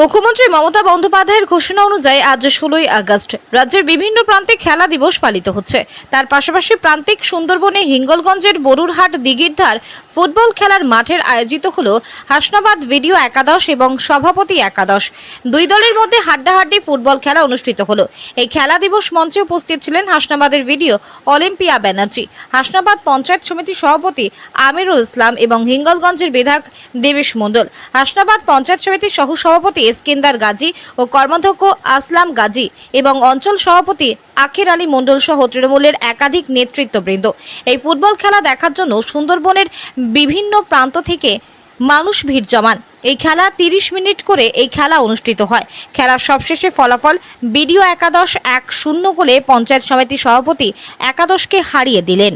মুখ্যমন্ত্রী মমতা বন্দ্যোপাধ্যায়ের ঘোষণা অনুযায়ী আজ ষোলোই আগস্ট রাজ্যের বিভিন্ন প্রান্তে খেলা দিবস পালিত হচ্ছে। তার পাশাপাশি প্রান্তিক সুন্দরবনে হিঙ্গলগঞ্জের বরুরহাট দিঘিরধার ফুটবল খেলার মাঠের আয়োজিত হল হাসনাবাদ ভিডিও একাদশ এবং সভাপতি একাদশ। দুই দলের মধ্যে হাড্ডাহাড্ডি ফুটবল খেলা অনুষ্ঠিত হলো। এই খেলা দিবস মঞ্চে উপস্থিত ছিলেন হাসনাবাদের ভিডিও অলিম্পিয়া ব্যানার্জি, হাসনাবাদ পঞ্চায়েত সমিতির সভাপতি আমিরুল ইসলাম এবং হিঙ্গলগঞ্জের বিধায়ক দেবেশ মণ্ডল। হাসনাবাদ পঞ্চায়েত সমিতির সহ সভাপতি এসকেন্দার গাজী ও কর্মাধ্যক্ষ আসলাম গাজী এবং অঞ্চল সভাপতি আখের আলী মণ্ডল সহ তৃণমূলের একাধিক নেতৃত্ববৃন্দ। এই ফুটবল খেলা দেখার জন্য সুন্দরবনের বিভিন্ন প্রান্ত থেকে মানুষ ভিড় জমান। এই খেলা তিরিশ মিনিট করে এই খেলা অনুষ্ঠিত হয়। খেলার সবশেষে ফলাফল বিডিও একাদশ এক শূন্য গোলে পঞ্চায়েত সমিতির সভাপতি একাদশকে হারিয়ে দিলেন।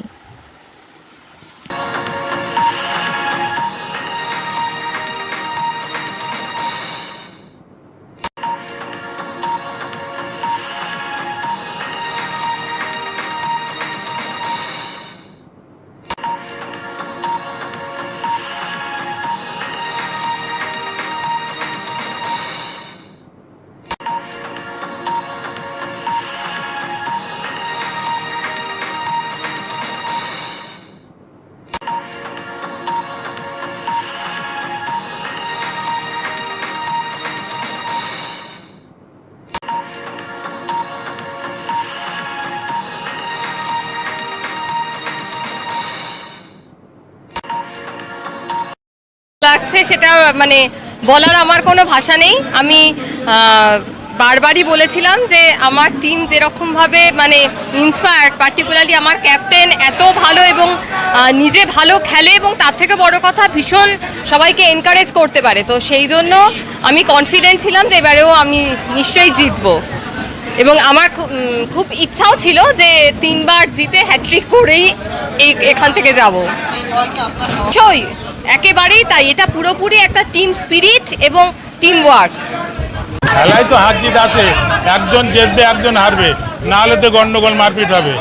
লাগছে সেটা মানে বলার আমার কোনো ভাষা নেই। আমি বারবারই বলেছিলাম যে আমার টিম যেরকমভাবে মানে ইন্সপায়ার্ড পার্টিকুলারলি আমার ক্যাপ্টেন এত ভালো এবং নিজে ভালো খেলে এবং তার থেকে বড় কথা ভীষণ সবাইকে এনকারেজ করতে পারে। তো সেই জন্য আমি কনফিডেন্ট ছিলাম যে এবারেও আমি নিশ্চয়ই জিতবো। এবং আমার খুব ইচ্ছাও ছিল যে তিনবার জিতে হ্যাট্রিক করেই এখান থেকে যাব। নিশ্চয়ই। একেবারেই তাই, এটা পুরোপুরি একটা টিম স্পিরিট এবং টিম ওয়ার্ক খেলায় তো হার জিত আছে, একজন জিতবে, একজন হারবে না হলে তো গন্ডগোল মারপিট হবে।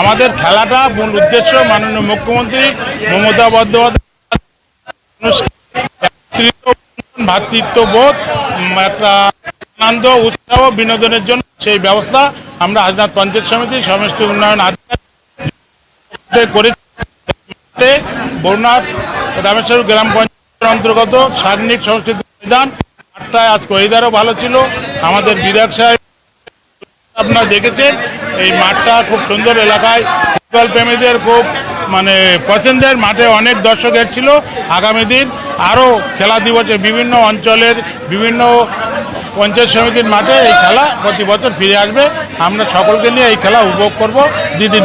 আমাদের খেলাটা মূল উদ্দেশ্য, মাননীয় মুখ্যমন্ত্রী মমতা বন্দ্যোপাধ্যায় ভাতৃত্ব বোধ একটা আনন্দ, উৎসাহ, বিনোদনের জন্য সেই ব্যবস্থা আমরা হাজনাথ পঞ্চায়েত সমিতি, সমষ্টি উন্নয়ন আধিকারিক করেছি। বরুণাথ রামেশ্বর গ্রাম পঞ্চায়েতের অন্তর্গত সার্নিক সংস্কৃতি ময়দান। আটটায় আজকে ওয়েদারও ভালো ছিল। আমাদের বিধায়ক সাহেব আপনারা দেখেছেন, এই মাঠটা খুব সুন্দর এলাকায়। ফুটবল প্রেমীদের খুব মানে পছন্দের মাঠে অনেক দর্শক ছিল আগামী দিন। আরও খেলা দিবসে বিভিন্ন অঞ্চলের, বিভিন্ন পঞ্চায়েত সমিতির মাঠে এই খেলা প্রতি বছর ফিরে আসবে। আমরা সকলকে নিয়ে এই খেলা উপভোগ করব। দিদি